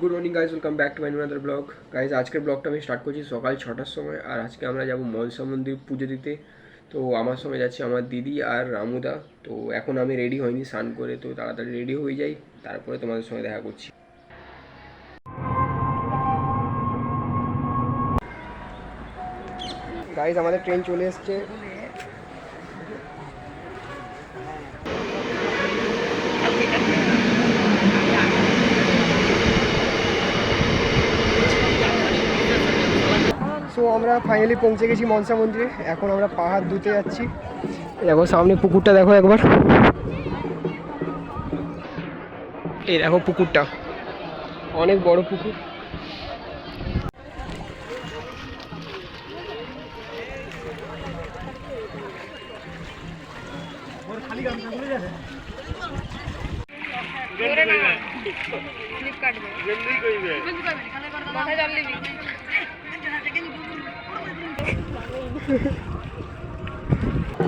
Good morning guys welcome back to my another blog guys আজকের ব্লগটা আমি start করছি সকাল ছটার সময়, আর আজকে আমরা যাব মনসা মন্দির পুজো দিতে। তো আমার সঙ্গে যাচ্ছে আমার দিদি আর রামুদা। তো এখন আমি রেডি হইনি স্নান করে, তো তাড়াতাড়ি রেডি হয়ে যাই। তারপরে তোমাদের সঙ্গে দেখা করছি। গাইজ আমাদের ট্রেন চলে এসছে সো আমরা ফাইনালি পৌঁছে গেছি মনসা মন্দিরে। এখন আমরা পাহাড় ধুতে যাচ্ছি। দেখো সামনে পুকুরটা দেখো একবার। এই দেখো পুকুরটা। অনেক বড় পুকুর।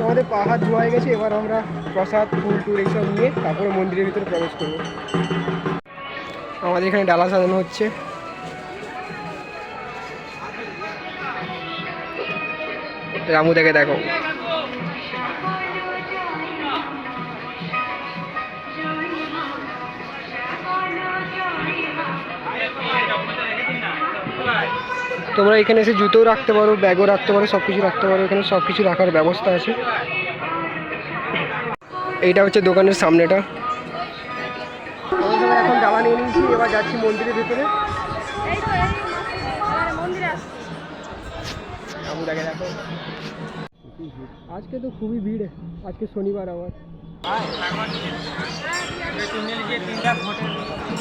আমাদের পাহাড় ধোয়া হয়ে গেছে, এবার আমরা প্রসাদ, ফুল, টুল এইসব নিয়ে তারপরে মন্দিরের ভিতরে প্রবেশ করব। আমাদের এখানে ডালা সাজানো হচ্ছে। রামু দেখে তোমরা এখানে এসে জুতোও রাখতে পারো, ব্যাগও রাখতে পারো সব কিছু রাখতে পারো, এখানে সব কিছু রাখার ব্যবস্থা আছে। এইটা হচ্ছে দোকানের সামনেটা। এখন ডালা নিয়ে নিয়েছি, এবার যাচ্ছি মন্দিরের ভিতরে। আজকে তো খুবই ভিড়, আজকে শনিবার আমার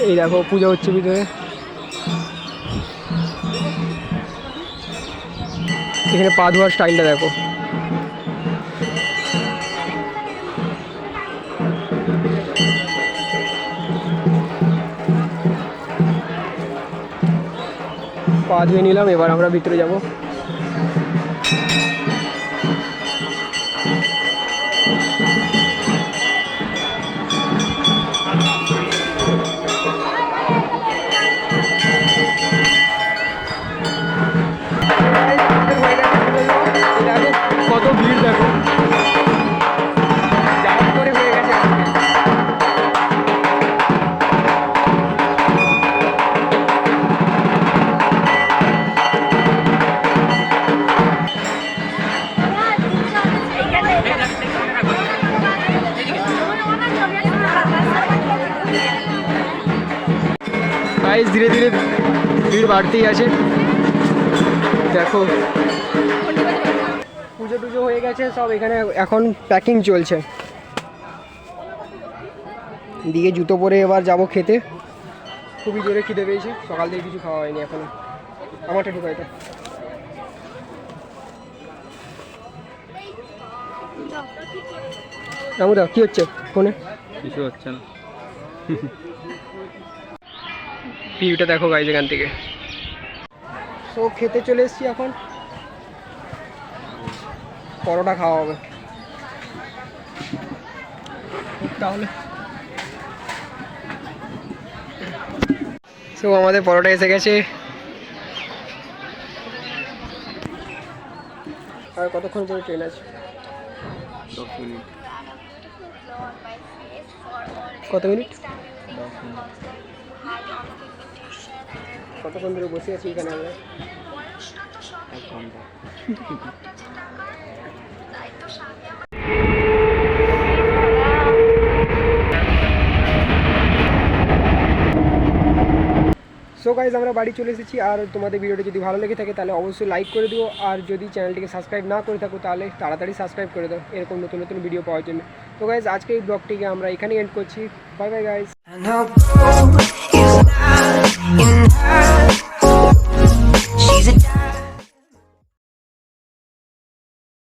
এই দেখো, পূজা হচ্ছে ভিতরে। এখানে পা ধোয়ার স্টাইলটা দেখো। পা ধুয়ে নিলাম এবার আমরা ভিতরে যাব। গাইস ধীরে ধীরে ভিড় বাড়তেই আছে। দেখো। পুজো টুজো হয়ে গেছে, সব এখানে এখন প্যাকিং চলছে। দিকে জুতো পরে এবার যাব খেতে। খুবই জোরে খিদে পেয়েছি, সকাল থেকে কিছু খাওয়া হয়নি এখনও। আমারটা ঢুকাই তো রামুদা কি হচ্ছে ফোনে? কিছু হচ্ছে না। ভিউটা দেখো গাইজ এখান থেকে। সো খেতে চলে এসেছি এখন। পরোটা খাওয়া হবে। তাহলে। সো আমাদের পরোটা এসে গেছে। আর কতক্ষণ পরে ট্রেন আছে? কত মিনিট। কতক্ষণ ধরে বসে আছি এখানে আমরা? এক ঘণ্টা সো গাইজ আমরা বাড়ি চলে এসেছি আর তোমাদের ভিডিওটি যদি ভালো লেগে থাকে তাহলে অবশ্যই লাইক করে দিও আর যদি চ্যানেলটিকে সাবস্ক্রাইব না করে থাকো তাহলে তাড়াতাড়ি সাবস্ক্রাইব করে দাও এরকম নতুন নতুন ভিডিও পাওয়ার জন্য। তো গাইজ আজকে এই ব্লগটিকে আমরা এখানেই এন্ড করছি। Bye bye guys